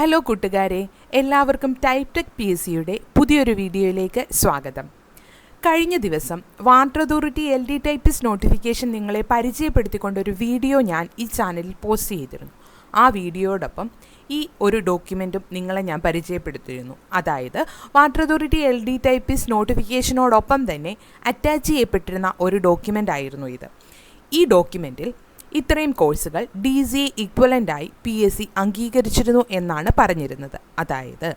Hello കൂട്ടുകാരെ എല്ലാവർക്കും type tech P S സിയുടെ പുതിയൊരു വീഡിയോയിലേക്ക് സ്വാഗതം. കഴിഞ്ഞ ദിവസം water authority L D typist notification നിങ്ങളെ പരിചയപ്പെടുത്തിക്കൊണ്ടൊരു വീഡിയോ ഞാൻ ഈ ചാനലിൽ പോസ്റ്റ് ചെയ്തിരുന്നു. ആ വീഡിയോടൊപ്പം ഈ ഒരു ഡോക്യുമെന്റും നിങ്ങളെ ഞാൻ പരിചയപ്പെടുത്തിയിരുന്നു. അതായത് water authority L D typist നോട്ടിഫിക്കേഷനോടൊപ്പം തന്നെ അറ്റാച്ച് ചെയ്യപ്പെട്ടിരുന്ന ഒരു ഡോക്യുമെന്റ് ആയിരുന്നു ഇത്. ഈ ഡോക്യുമെന്റിൽ ഇത്രയും കോഴ്സുകൾ ഡി സി ഇക്വലന്റായി പി എസ് സി അംഗീകരിച്ചിരുന്നു എന്നാണ് പറഞ്ഞിരുന്നത്. അതായത്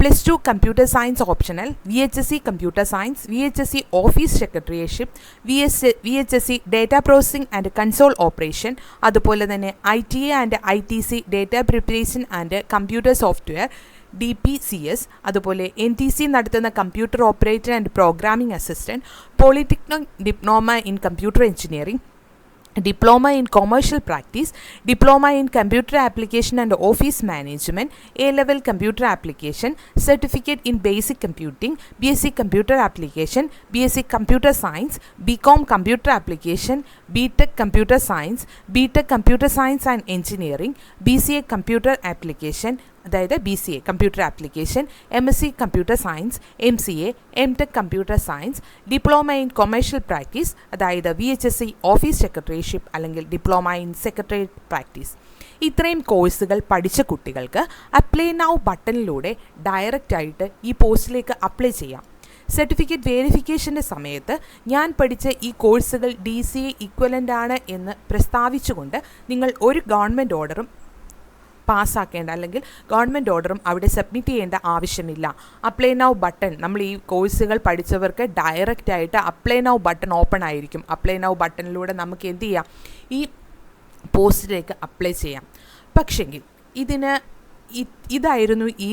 plus two computer science optional V H S C computer science V H S C office secretaryship V S V H S C data processing and console operation അതുപോലെ തന്നെ I T A and I T C data preparation and computer software D P C S അതുപോലെ N T C നടത്തുന്ന computer operator and programming assistant polytechnic diploma in computer engineering diploma in commercial practice diploma in computer application and office management a level computer application certificate in basic computing bsc computer application bsc computer science bcom computer application btech computer science btech computer science and engineering bca computer application അതായത് B C A computer application M S C computer science M C A M tech computer science diploma in commercial practice അതായത് V H S C office secretaryship അല്ലെങ്കിൽ diploma in secretariat practice ഇത്രയും കോഴ്സുകൾ പഠിച്ച കുട്ടികൾക്ക് apply now ബട്ടണിലൂടെ ഡയറക്റ്റായിട്ട് ഈ പോസ്റ്റിലേക്ക് apply ചെയ്യാം. സർട്ടിഫിക്കറ്റ് വേരിഫിക്കേഷന്റെ സമയത്ത് ഞാൻ പഠിച്ച ഈ കോഴ്സുകൾ ഡി സി ഇക്വലന്റ് ആണ് എന്ന് പ്രസ്താവിച്ചുകൊണ്ട് നിങ്ങൾ ഒരു ഗവൺമെന്റ് ഓർഡറും പാസ്സാക്കേണ്ട അല്ലെങ്കിൽ ഗവൺമെന്റ് ഓർഡറും അവിടെ സബ്മിറ്റ് ചെയ്യേണ്ട ആവശ്യമില്ല. അപ്ലൈ നൗ ബട്ടൺ നമ്മൾ ഈ കോഴ്സുകൾ പഠിച്ചവർക്ക് ഡയറക്റ്റ് ആയിട്ട് അപ്ലൈ നൗ ബട്ടൺ ഓപ്പൺ ആയിരിക്കും. അപ്ലൈ നൗ ബട്ടണിലൂടെ നമുക്ക് എന്ത് ചെയ്യാം? ഈ പോസ്റ്റിലേക്ക് അപ്ലൈ ചെയ്യാം. പക്ഷെങ്കിൽ ഇതിന് ഇതായിരുന്നു ഈ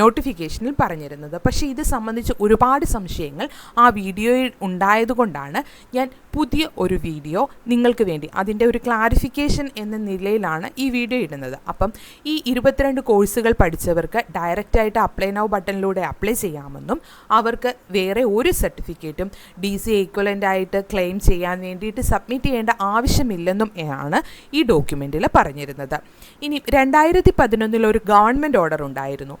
നോട്ടിഫിക്കേഷനിൽ പറഞ്ഞിരുന്നത്. പക്ഷേ ഇത് സംബന്ധിച്ച് ഒരുപാട് സംശയങ്ങൾ ആ വീഡിയോയിൽ ഉണ്ടായതുകൊണ്ടാണ് ഞാൻ പുതിയ ഒരു വീഡിയോ നിങ്ങൾക്ക് വേണ്ടി. അതിന്റെ ഒരു ക്ലാരിഫിക്കേഷൻ എന്ന നിലയിലാണ് ഈ വീഡിയോ ഇടുന്നത്. അപ്പം ഈ ഇരുപത്തിരണ്ട് കോഴ്സുകൾ പഠിച്ചവർക്ക് ഡയറക്റ്റായിട്ട് അപ്ലൈ നൗ ബട്ടണിലൂടെ അപ്ലൈ ചെയ്യാമെന്നും അവർക്ക് വേറെ ഒരു സർട്ടിഫിക്കറ്റും ഡി സി ഈക്വലന്റ് ആയിട്ട് ക്ലെയിം ചെയ്യാൻ വേണ്ടിയിട്ട് സബ്മിറ്റ് ചെയ്യേണ്ട ആവശ്യമില്ലെന്നും ആണ് ഈ ഡോക്യുമെന്റിൽ പറഞ്ഞിരുന്നത്. ഇനി രണ്ടായിരത്തി പതിനൊന്നിൽ ഒരു ഗവൺമെന്റ് ഓർഡർ ഉണ്ടായിരുന്നു.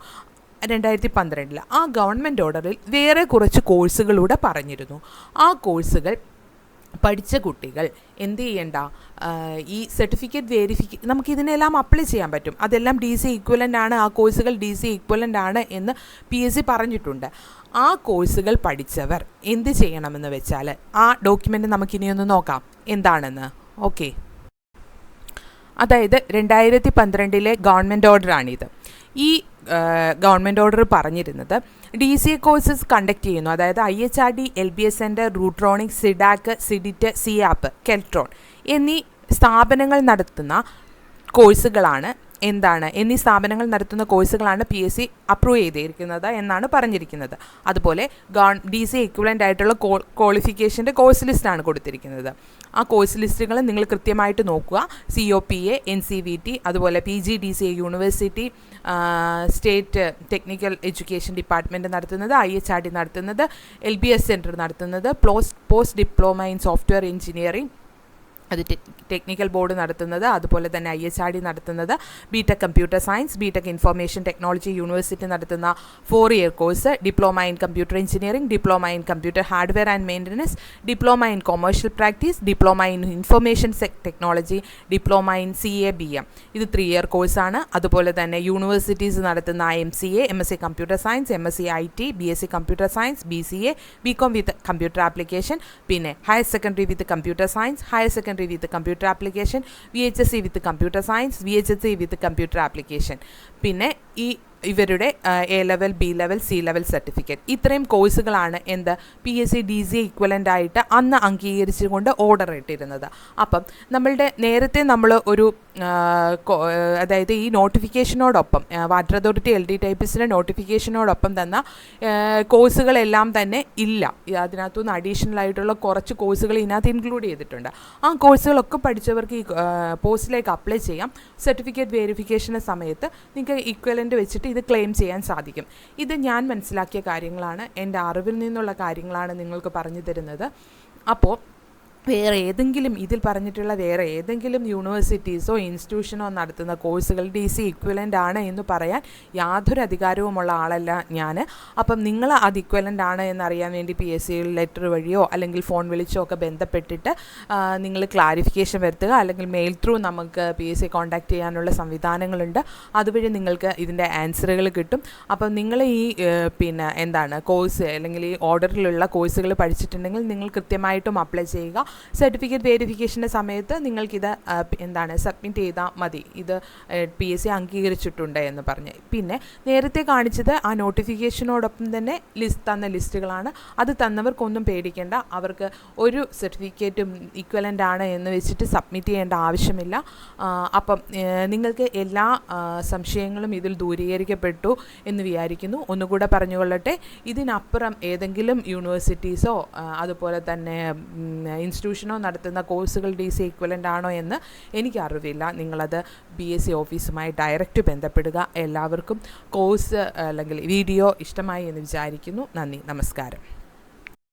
രണ്ടായിരത്തി പന്ത്രണ്ടിൽ ആ ഗവൺമെന്റ് ഓർഡറിൽ വേറെ കുറച്ച് കോഴ്സുകളൂടെ പറഞ്ഞിരുന്നു. ആ കോഴ്സുകൾ പഠിച്ച കുട്ടികൾ എന്ത് ചെയ്യണ്ട? ഈ സർട്ടിഫിക്കറ്റ് വേരിഫിക്ക നമുക്ക് ഇതിനെല്ലാം അപ്ലൈ ചെയ്യാൻ പറ്റും. അതെല്ലാം ഡി സി ഈക്വലന്റ് ആണ്. ആ കോഴ്സുകൾ ഡി സി ഈക്വലന്റ് ആണ് എന്ന് പി എസ് സി പറഞ്ഞിട്ടുണ്ട്. ആ കോഴ്സുകൾ പഠിച്ചവർ എന്ത് ചെയ്യണമെന്ന് വെച്ചാൽ ആ ഡോക്യുമെന്റ് നമുക്കിനിയൊന്ന് നോക്കാം. എന്താണെന്ന്? ഓക്കെ അതായത് രണ്ടായിരത്തി പന്ത്രണ്ടിലെ ഗവൺമെന്റ് ഓർഡറാണിത്. ഈ ഗവൺമെന്റ് ഓർഡർ പറഞ്ഞിരുന്നത് D C A courses conduct ചെയ്യുന്നു. അതായത് I H R D L B S center Rutronix CDAC CDIT C Apt Keltron എന്നീ സ്ഥാപനങ്ങൾ നടത്തുന്ന കോഴ്സുകളാണ് എന്താണ്? എന്നീ സ്ഥാപനങ്ങൾ നടത്തുന്ന കോഴ്സുകളാണ് പി എസ് സി അപ്രൂവ് ചെയ്തിരിക്കുന്നത് എന്നാണ് പറഞ്ഞിരിക്കുന്നത്. അതുപോലെ ഗവൺ ഡി സി എക്വലന്റ് ആയിട്ടുള്ള കോ ക്വാളിഫിക്കേഷന്റെ കോഴ്സ് ലിസ്റ്റാണ് കൊടുത്തിരിക്കുന്നത്. ആ കോഴ്സ് ലിസ്റ്റുകൾ നിങ്ങൾ കൃത്യമായിട്ട് നോക്കുക. C O P A N C V T അതുപോലെ P G D C A university state technical education department നടത്തുന്നത് ഐ എച്ച് ആർ ഡി നടത്തുന്നത് എൽ ബി എസ് സെന്റർ നടത്തുന്നത് post diploma in software engineering അത് technical board നടത്തുന്നത് അതുപോലെ തന്നെ I S R D നടത്തുന്നത് B tech computer science B tech information technology university നടത്തുന്ന four year course diploma in computer engineering diploma in computer hardware and maintenance diploma in commercial practice diploma in information technology diploma in C A B M ഇത് three year കോഴ്സാണ് അതുപോലെ തന്നെ universities നടത്തുന്ന M C A M S C computer science M S C I T B S C computer science B C A B com with computer application പിന്നെ higher secondary with computer science higher secondary with computer application V H S C with computer science V H S C with computer application പിന്നെ ഈ ഇവരുടെ A level B level C level certificate ഇത്രയും കോഴ്സുകളാണ് എന്ത് P S C D C equivalent ആയിട്ട് അന്ന് അംഗീകരിച്ചുകൊണ്ട് order ഇട്ടിരുന്നത്. അപ്പം നമ്മളുടെ നേരത്തെ നമ്മൾ ഒരു അതായത് ഈ നോട്ടിഫിക്കേഷനോടൊപ്പം വാട്ടർ അതോറിറ്റി എൽ ഡി ടൈപ്പിസിന്റെ നോട്ടിഫിക്കേഷനോടൊപ്പം തന്ന കോഴ്സുകളെല്ലാം തന്നെ ഇല്ല. അതിനകത്തുനിന്ന് അഡീഷണൽ ആയിട്ടുള്ള കുറച്ച് കോഴ്സുകൾ ഇതിനകത്ത് ഇൻക്ലൂഡ് ചെയ്തിട്ടുണ്ട്. ആ കോഴ്സുകളൊക്കെ പഠിച്ചവർക്ക് ഈ പോസ്റ്റിലേക്ക് അപ്ലൈ ചെയ്യാം. സർട്ടിഫിക്കറ്റ് വേരിഫിക്കേഷന്റെ സമയത്ത് നിങ്ങൾക്ക് ഇക്വലന്റ് വെച്ചിട്ട് ഇത് ക്ലെയിം ചെയ്യാൻ സാധിക്കും. ഇത് ഞാൻ മനസ്സിലാക്കിയ കാര്യങ്ങളാണ്. എന്റെ അറിവിൽ നിന്നുള്ള കാര്യങ്ങളാണ് നിങ്ങൾക്ക് പറഞ്ഞു തരുന്നത്. അപ്പോൾ വേറെ ഏതെങ്കിലും ഇതിൽ പറഞ്ഞിട്ടുള്ള വേറെ ഏതെങ്കിലും യൂണിവേഴ്സിറ്റീസോ ഇൻസ്റ്റിറ്റ്യൂഷനോ നടത്തുന്ന കോഴ്സുകൾ ഡി സി ഇക്വലന്റ് ആണ് എന്ന് പറയാൻ യാതൊരു അധികാരവുമുള്ള ആളല്ല ഞാൻ അപ്പം നിങ്ങൾ അത് ഇക്വലന്റ് ആണ് എന്നറിയാൻ വേണ്ടി പി എസ് സി ലെറ്റർ വഴിയോ അല്ലെങ്കിൽ ഫോൺ വിളിച്ചോ ഒക്കെ ബന്ധപ്പെട്ടിട്ട് നിങ്ങൾ ക്ലാരിഫിക്കേഷൻ വരുത്തുക. അല്ലെങ്കിൽ മെയിൽ ത്രൂ നമുക്ക് പി എസ് സി കോൺടാക്ട് ചെയ്യാനുള്ള സംവിധാനങ്ങളുണ്ട്. അതുവഴി നിങ്ങൾക്ക് ഇതിന്റെ ആൻസറുകൾ കിട്ടും. അപ്പം നിങ്ങൾ ഈ പിന്നെ എന്താണ് കോഴ്സ് അല്ലെങ്കിൽ ഈ ഓർഡറിലുള്ള കോഴ്സുകൾ പഠിച്ചിട്ടുണ്ടെങ്കിൽ നിങ്ങൾ കൃത്യമായിട്ടും അപ്ലൈ ചെയ്യുക. സർട്ടിഫിക്കറ്റ് വേരിഫിക്കേഷന്റെ സമയത്ത് നിങ്ങൾക്കിത് എന്താണ് സബ്മിറ്റ് ചെയ്താൽ മതി. ഇത് പി എസ് സി അംഗീകരിച്ചിട്ടുണ്ട് എന്ന് പറഞ്ഞ്. പിന്നെ നേരത്തെ കാണിച്ചത് ആ നോട്ടിഫിക്കേഷനോടൊപ്പം തന്നെ ലിസ്റ്റ് തന്ന ലിസ്റ്റുകളാണ്. അത് തന്നവർക്കൊന്നും പേടിക്കേണ്ട. അവർക്ക് ഒരു സർട്ടിഫിക്കറ്റും ഈക്വലന്റ് ആണ് എന്ന് വെച്ചിട്ട് സബ്മിറ്റ് ചെയ്യേണ്ട ആവശ്യമില്ല. അപ്പം നിങ്ങൾക്ക് എല്ലാ സംശയങ്ങളും ഇതിൽ ദൂരീകരിക്കപ്പെട്ടു എന്ന് വിചാരിക്കുന്നു. ഒന്നുകൂടെ പറഞ്ഞുകൊള്ളട്ടെ. ഇതിനപ്പുറം ഏതെങ്കിലും യൂണിവേഴ്സിറ്റീസോ അതുപോലെ തന്നെ ഇൻസ്റ്റിറ്റ്യൂഷനോ നടത്തുന്ന കോഴ്സുകൾ ഡി സി ഈക്വലന്റ് ആണോ എന്ന് എനിക്കറിവില്ല. നിങ്ങളത് ബി എസ് സി ഓഫീസുമായി ഡയറക്റ്റ് ബന്ധപ്പെടുക. എല്ലാവർക്കും കോഴ്സ് അല്ലെങ്കിൽ വീഡിയോ ഇഷ്ടമായി എന്ന് വിചാരിക്കുന്നു. നന്ദി. നമസ്കാരം.